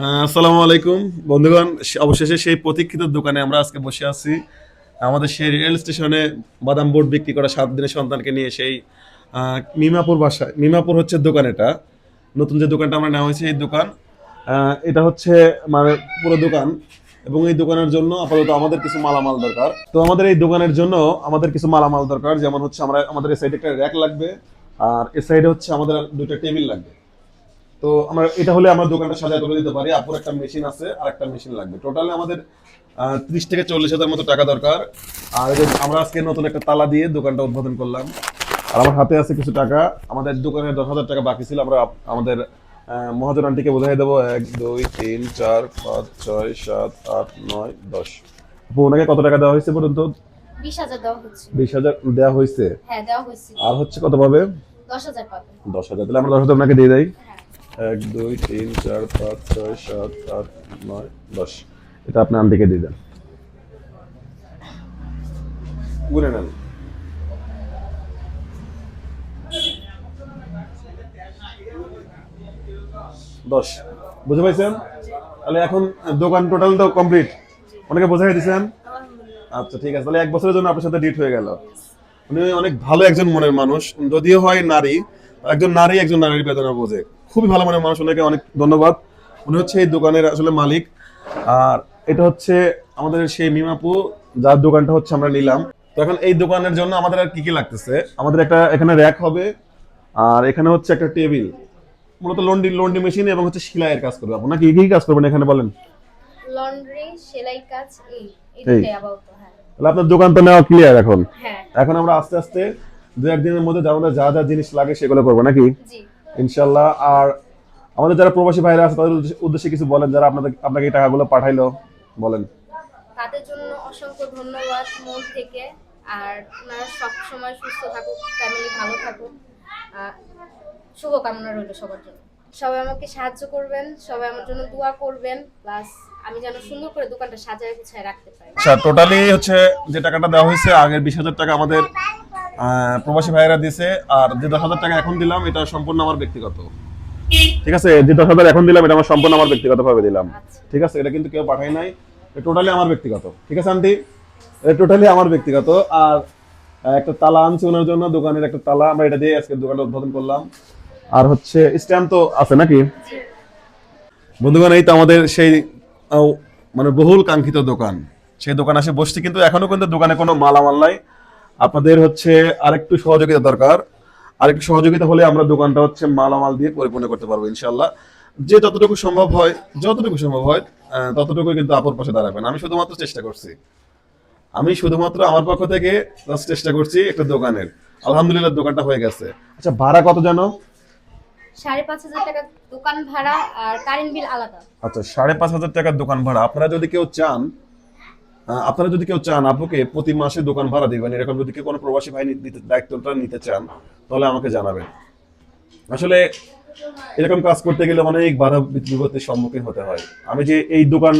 আসসালামু আলাইকুম। বন্ধুগণ অবশেষে সেই প্রতীক্ষিত দোকানে আমরা আজকে বসে আছি। আমাদের সেই রেল স্টেশনে বাদাম বোর্ড বিক্রি করা সাত দিনের সন্তানকে নিয়ে সেই মিমাপুর বাসায়। মিমাপুর হচ্ছে দোকান এটা। নতুন যে দোকানটা আমরা নেওয়া হয়েছে, এই দোকান এটা হচ্ছে মানে পুরো দোকান। এবং এই দোকানের জন্য আপাতত আমাদের কিছু মালামাল দরকার। তো আমাদের এই দোকানের জন্য আমাদের কিছু মালামাল দরকার। যেমন হচ্ছে আমরা আমাদের এই সাইডে একটা র্যাক লাগবে, আর এই সাইডে হচ্ছে আমাদের দুইটা টেবিল লাগবে। তো আমরা এটা হলে আমরা দোকানটা সাজায় তুলে দিতে পারি। আপুর একটা মেশিন আছে আর একটা মেশিন লাগবে। টোটালি আমাদের ত্রিশ থেকে চল্লিশ হাজার মতো টাকা দরকার। আর আমরা আজকে নতুন একটা তালা দিয়ে দোকানটা উদ্বোধন করলাম। আর আমার হাতে আছে কিছু টাকা। আমাদের দোকানে দশ হাজার টাকা বাকি ছিল। আমরা আমাদের মহাজন আন্টিকে বোঝাই দেবো। এক দুই তিন চার পাঁচ ছয় সাত আট নয় দশ। ওনাকে কত টাকা দেওয়া হয়েছে পর্যন্ত বিশ হাজার দেওয়া বিশ হাজার দেওয়া হয়েছে? হ্যাঁ দেওয়া হয়েছে। আর হচ্ছে কত পাবে? দশ হাজার তাহলে আমরা দশ হাজার ওনাকে দিয়ে দেয় এক, দুই, তিন, চার, পাঁচ, ছয়, সাত, আট, নয়, দশ। এটা আপনি আন্টিকে দিয়ে দেন। গুনে নেন। দশ। বুঝতে পাইছেন তাহলে এখন দোকান টোটাল তো কমপ্লিট অনেকে বোঝাই দিয়েছেন আচ্ছা ঠিক আছে। তাহলে এক বছরের জন্য আপনার সাথে ডিট হয়ে গেল। উনি অনেক ভালো একজন মনের মানুষ। যদিও হয় নারী একজন নারী একজন নারীর বেদনা বোঝে। খুবই ভালো মনের মানুষ ওনাকে অনেক ধন্যবাদ। উনি হচ্ছে এই দোকানের আসলে মালিক। আর এটা হচ্ছে আমাদের সেই মিমাপু যার দোকানটা হচ্ছে আমরা নিলাম। তো এখন এই দোকানের জন্য আমাদের আর কি কি লাগতেছে? আমাদের একটা এখানে র্যাক হবে। আর এখানে হচ্ছে একটা টেবিল। মূলত লন্ডি লন্ডি মেশিন এবং হচ্ছে সেলাইয়ের কাজ করবে। আপনারা কি কি কাজ করবেন এখানে বলেন? লন্ড্রি সেলাই কাজ এই এই। আপাতত হ্যাঁ। তাহলে আপনার দোকান তো নেওয়া ক্লিয়ার এখন? হ্যাঁ। এখন আমরা আস্তে আস্তে দু একদিনের মধ্যে আমাদের যা যা জিনিস লাগে সেগুলো করব নাকি? ইনশাল্লাহ আর আমাদের যারা প্রবাসী ভাইরা আছে তাদের উদ্দেশ্যে- কিছু বলেন যারা আপনাদের আপনাকে এই টাকাগুলো পাঠাইলো বলেন। তাদের জন্য অসংখ্য ধন্যবাদ মন থেকে। আর ওনারা সব সময় সুস্থ থাকুক ফ্যামিলি ভালো থাকুক। শুভকামনা রইল সবার জন্য। সবাই আমাকে সাহায্য করবেন সবাই আমার জন্য দোয়া করবেন। প্লাস আমি যেন সুন্দর করে দোকানটা সাজায় গুছায় রাখতে পারি। আচ্ছা টোটালি হচ্ছে যে টাকাটা দেওয়া হয়েছে আগের বিশ হাজার টাকা আমাদের প্রবাসী ভাইয়েরা দিছে আর যে দশ হাজার টাকা এখন দিলাম এটা সম্পূর্ণ আমার ব্যক্তিগত। ঠিক আছে যে দশ হাজার এখন দিলাম এটা আমার সম্পূর্ণ আমার ব্যক্তিগত ভাবে দিলাম। আচ্ছা। ঠিক আছে এটা কিন্তু কেউ পাঠাই নাই টোটালি আমার ব্যক্তিগত। ঠিক আছে আন্টি? টোটালি আমার ব্যক্তিগত। আর একটা তালা আনছি ওনার জন্য দোকানের একটা তালা আমরা এটা দিয়ে আজকে দোকানটা উদ্বোধন করলাম। আর হচ্ছে স্ট্যাম্প তো আছে নাকি? বন্ধুগণ এই তো আমাদের সেই মানে বহুল কাঙ্ক্ষিত দোকান। সেই দোকান আসে বসছি কিন্তু এখনও কিন্তু দোকানে কোনো মালামাল নাই। আপনাদের হচ্ছে আরেকটু সহযোগিতা দরকার। আরেকটু সহযোগিতা হলে আমরা দোকানটা হচ্ছে মালামাল দিয়ে পরিপূর্ণ করতে পারব ইনশাল্লাহ যে যতটুকু সম্ভব হয় যতটুকু সম্ভব হয় ততটুকু কিন্তু আপুর পাশে দাঁড়াবেন। আমি শুধুমাত্র চেষ্টা করছি। আমি শুধুমাত্র আমার পক্ষ থেকে চেষ্টা করছি একটা দোকানের। আলহামদুলিল্লাহ দোকানটা হয়ে গেছে। আচ্ছা ভাড়া কত জানো? সাড়ে পাঁচ হাজার টাকা দোকান ভাড়া আর কারেন্ট বিল আলাদা। আচ্ছা সাড়ে পাঁচ হাজার টাকার দোকান ভাড়া। আপনারা যদি কেউ চান আপনারা যদি কেউ চান আপুকে প্রতি মাসে দোকান ভাড়া দিবেন এরকম যদি কেউ কোনো প্রবাসী ভাই দায়িত্বটা নিতে চান তাহলে আমাকে জানাবেন। আসলে এরকম কাজ করতে গেলে অনেক বাধা বিপত্তির সম্মুখীন হতে হয়। আমি যে এই দোকান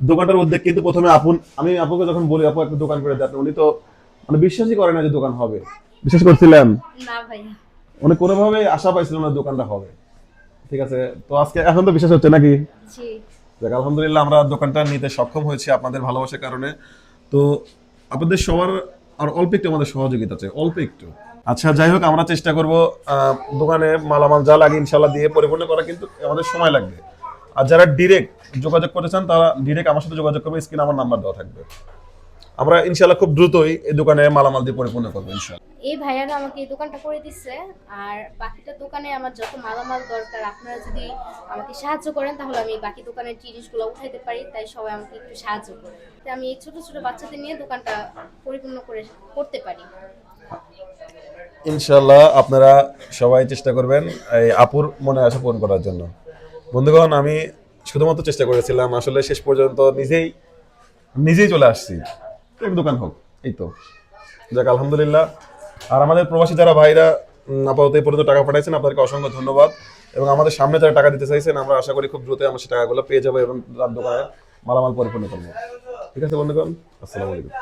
দোকানটার উদ্যোগ কিন্তু প্রথমে আপন আমি আপুকে যখন বলি আপু একটা দোকান করে দেন। উনি তো মানে বিশ্বাসই করে না যে দোকান হবে। বিশ্বাস করছিলেন? না ভাইয়া। উনি কোনোভাবে আশা পাইছিলেন না দোকানটা হবে। ঠিক আছে? তো আজকে এখন তো বিশ্বাস হচ্ছে নাকি? জি। আলহামদুলিল্লাহ আমরা দোকানটা নিতে সক্ষম হয়েছি আপনাদের ভালোবাসার কারণে। তো আপনাদের সবার আর অল্প একটু আমাদের সহযোগিতা চাই, অল্প একটু। আচ্ছা যাই হোক, আমরা চেষ্টা করব দোকানে মালামাল যা লাগে ইনশাল্লাহ দিয়ে পরিপূর্ণ করা, কিন্তু আমাদের সময় লাগবে। আর যারা ডিরেক্ট যোগাযোগ করতে চান, তারা ডিরেক্ট আমার সাথে যোগাযোগ করবে স্ক্রিনে আমার নাম্বার দেওয়া থাকবে। আমরা ইনশাল্লাহ খুব দ্রুতই এই দোকানে মালামাল দিয়ে পরিপূর্ণ করব ইনশাল্লাহ এই ভাইয়ারা আমাকে এই দোকানটা করে দিচ্ছে আর বাকিটা দোকানে আমার যত মালামাল দরকার আপনারা যদি আমাকে সাহায্য করেন তাহলে আমি বাকি দোকানের জিনিসগুলো উঠাইতে পারি তাই সবাই আমাকে একটু সাহায্য করে তাই আমি এই ছোট ছোট বাচ্চাদের নিয়ে দোকানটা পরিপূর্ণ করে করতে পারি। ইনশাল্লাহ আপনারা সবাই চেষ্টা করবেন এই আপুর মনে আশা পূরণ করার জন্য। বন্ধুগণ আমি শুধুমাত্র চেষ্টা করেছিলাম আসলে শেষ পর্যন্ত নিজেই নিজেই চলে আসছি। এক দোকান হোক, এই তো। যাক, আলহামদুলিল্লাহ। আর আমাদের প্রবাসী যারা ভাইরা আপাতত এই পর্যন্ত টাকা পাঠাইছেন, আপনাদেরকে অসংখ্য ধন্যবাদ। এবং আমাদের সামনে যারা টাকা দিতে চাইছেন, আমরা আশা করি খুব দ্রুত আমরা সেই টাকাগুলো পেয়ে যাব এবং তার দোকানে মালামাল পরিপূর্ণ করব। ঠিক আছে, বন্ধুগণ? আসসালামু আলাইকুম।